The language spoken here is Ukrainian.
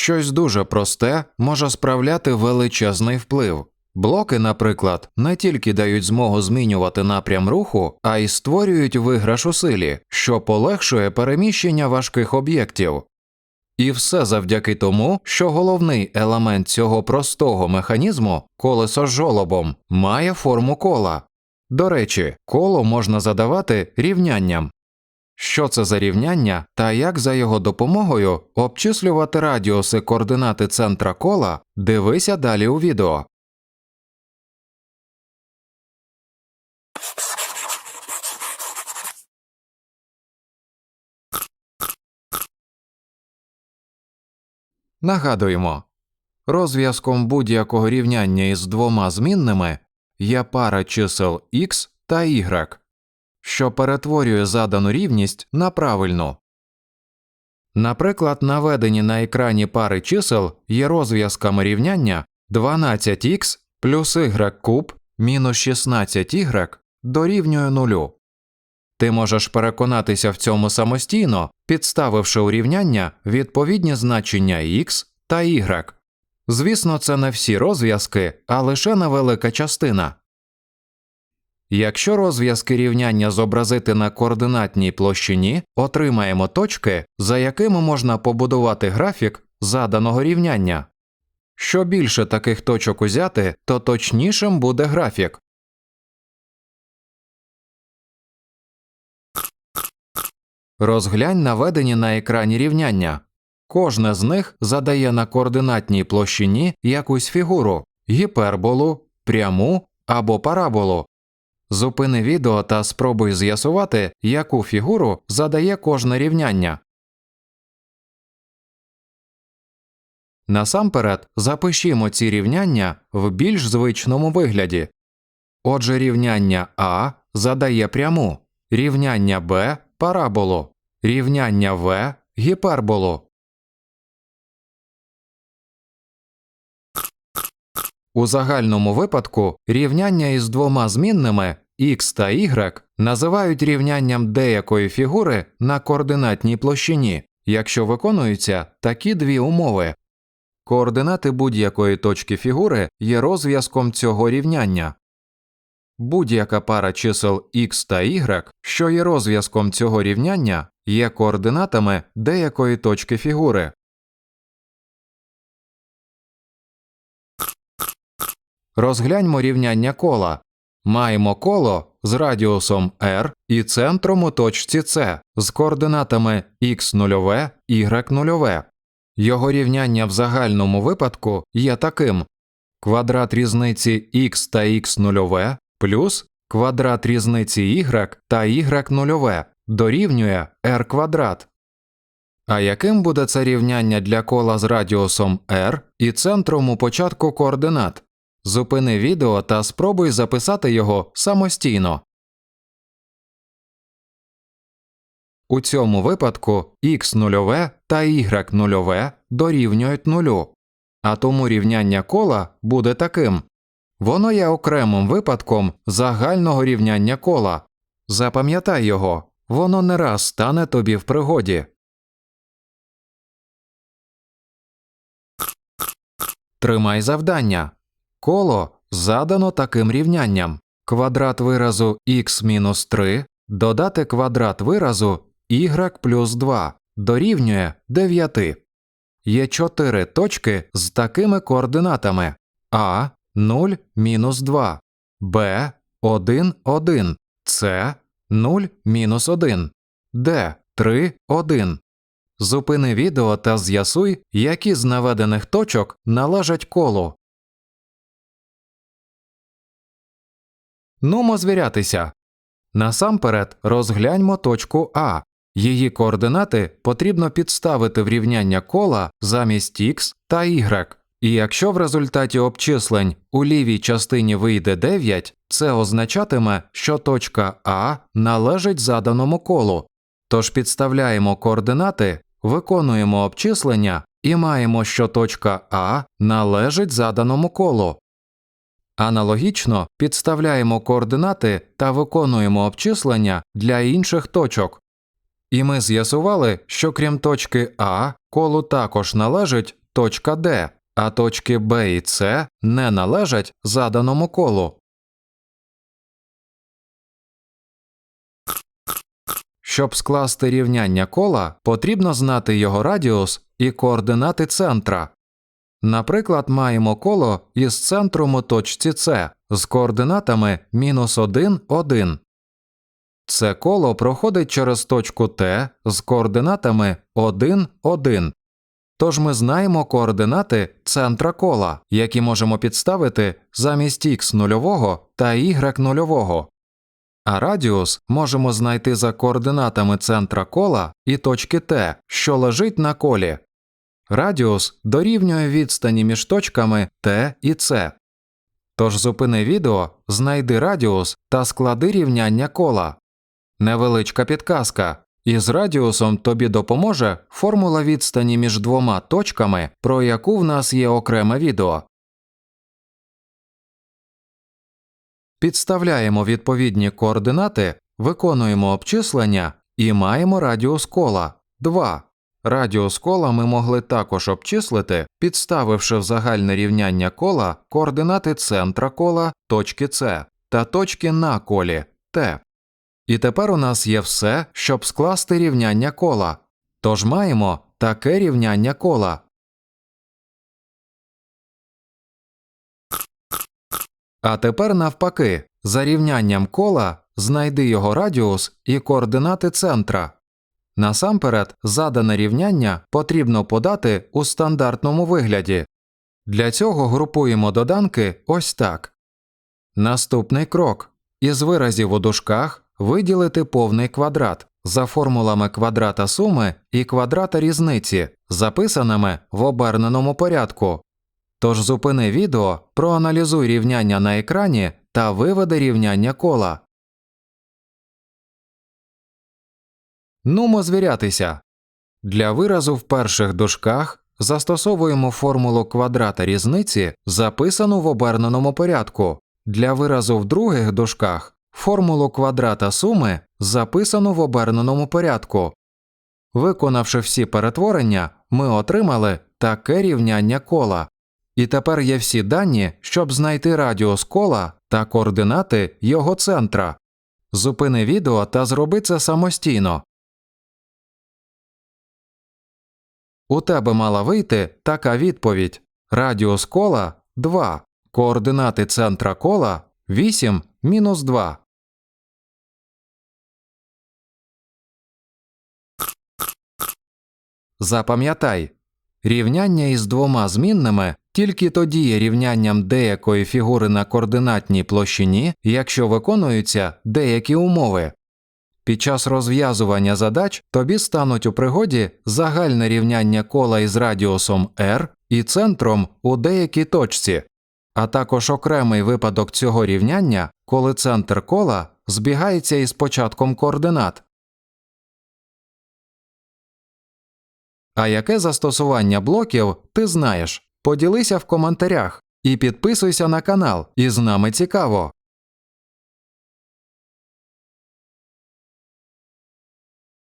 Щось дуже просте може справляти величезний вплив. Блоки, наприклад, не тільки дають змогу змінювати напрям руху, а й створюють виграш у силі, що полегшує переміщення важких об'єктів. І все завдяки тому, що головний елемент цього простого механізму колесо з жолобом має форму кола. До речі, коло можна задавати рівнянням. Що це за рівняння та як за його допомогою обчислювати радіуси координати центра кола, дивися далі у відео. Нагадуємо, розв'язком будь-якого рівняння із двома змінними є пара чисел x та y, що перетворює задану рівність на правильну. Наприклад, наведені на екрані пари чисел є розв'язками рівняння 12х плюс y куб мінус 16y дорівнює нулю. Ти можеш переконатися в цьому самостійно, підставивши у рівняння відповідні значення x та y. Звісно, це не всі розв'язки, а лише невелика частина. Якщо розв'язки рівняння зобразити на координатній площині, отримаємо точки, за якими можна побудувати графік заданого рівняння. Що більше таких точок узяти, то точнішим буде графік. Розглянь наведені на екрані рівняння. Кожне з них задає на координатній площині якусь фігуру гіперболу, пряму або параболу. Зупини відео та спробуй з'ясувати, яку фігуру задає кожне рівняння. Насамперед запишімо ці рівняння в більш звичному вигляді. Отже, рівняння А задає пряму, рівняння Б параболу, рівняння В гіперболу. У загальному випадку рівняння із двома змінними x та y називають рівнянням деякої фігури на координатній площині, якщо виконуються такі дві умови. Координати будь-якої точки фігури є розв'язком цього рівняння. Будь-яка пара чисел x та y, що є розв'язком цього рівняння, є координатами деякої точки фігури. Розгляньмо рівняння кола. Маємо коло з радіусом r і центром у точці С з координатами x0, y0. Його рівняння в загальному випадку є таким квадрат різниці x та x0 плюс квадрат різниці y та y0 дорівнює r квадрат. А яким буде це рівняння для кола з радіусом r і центром у початку координат? Зупини відео та спробуй записати його самостійно. У цьому випадку x0 та y0 дорівнюють нулю, а тому рівняння кола буде таким. Воно є окремим випадком загального рівняння кола. Запам'ятай його, воно не раз стане тобі в пригоді. Тримай завдання. Коло задано таким рівнянням квадрат виразу x-3 додати квадрат виразу y плюс 2 дорівнює 9. Є чотири точки з такими координатами а 0 мінус 2, б 1 1, с 0 мінус 1, д 3 1. Зупини відео та з'ясуй, які з наведених точок належать колу. Нумо звірятися. Насамперед розгляньмо точку А. Її координати потрібно підставити в рівняння кола замість x та y. І якщо в результаті обчислень у лівій частині вийде 9, це означатиме, що точка А належить заданому колу. Тож підставляємо координати, виконуємо обчислення і маємо, що точка А належить заданому колу. Аналогічно підставляємо координати та виконуємо обчислення для інших точок. І ми з'ясували, що крім точки А, колу також належить точка D, а точки Б і С не належать заданому колу. Щоб скласти рівняння кола, потрібно знати його радіус і координати центра. Наприклад, маємо коло із центром у точці С з координатами мінус 1, 1. Це коло проходить через точку Т з координатами 1, 1. Тож ми знаємо координати центра кола, які можемо підставити замість х нульового та y нульового. А радіус можемо знайти за координатами центра кола і точки Т, що лежить на колі. Радіус дорівнює відстані між точками Т і С. Тож зупини відео, знайди радіус та склади рівняння кола. Невеличка підказка. Із радіусом тобі допоможе формула відстані між двома точками, про яку в нас є окреме відео. Підставляємо відповідні координати, виконуємо обчислення і маємо радіус кола 2. Радіус кола ми могли також обчислити, підставивши в загальне рівняння кола координати центра кола, точки С та точки на колі Т. І тепер у нас є все, щоб скласти рівняння кола. Тож маємо таке рівняння кола. А тепер навпаки, за рівнянням кола знайди його радіус і координати центра. Насамперед, задане рівняння потрібно подати у стандартному вигляді. Для цього групуємо доданки ось так. Наступний крок із виразів у дужках виділити повний квадрат за формулами квадрата суми і квадрата різниці, записаними в оберненому порядку. Тож зупини відео, проаналізуй рівняння на екрані та виведи рівняння кола. Нумо звірятися. Для виразу в перших дужках застосовуємо формулу квадрата різниці, записану в оберненому порядку. Для виразу в других дужках формулу квадрата суми, записану в оберненому порядку. Виконавши всі перетворення, ми отримали таке рівняння кола. І тепер є всі дані, щоб знайти радіус кола та координати його центра. Зупини відео та зроби це самостійно. У тебе мала вийти така відповідь: радіус кола 2, координати центра кола 8 мінус 2. Запам'ятай, рівняння із двома змінними тільки тоді є рівнянням деякої фігури на координатній площині, якщо виконуються деякі умови. Під час розв'язування задач тобі стануть у пригоді загальне рівняння кола із радіусом r і центром у деякій точці, а також окремий випадок цього рівняння, коли центр кола збігається із початком координат. А яке застосування блоків ти знаєш? Поділися в коментарях і підписуйся на канал, і з нами цікаво.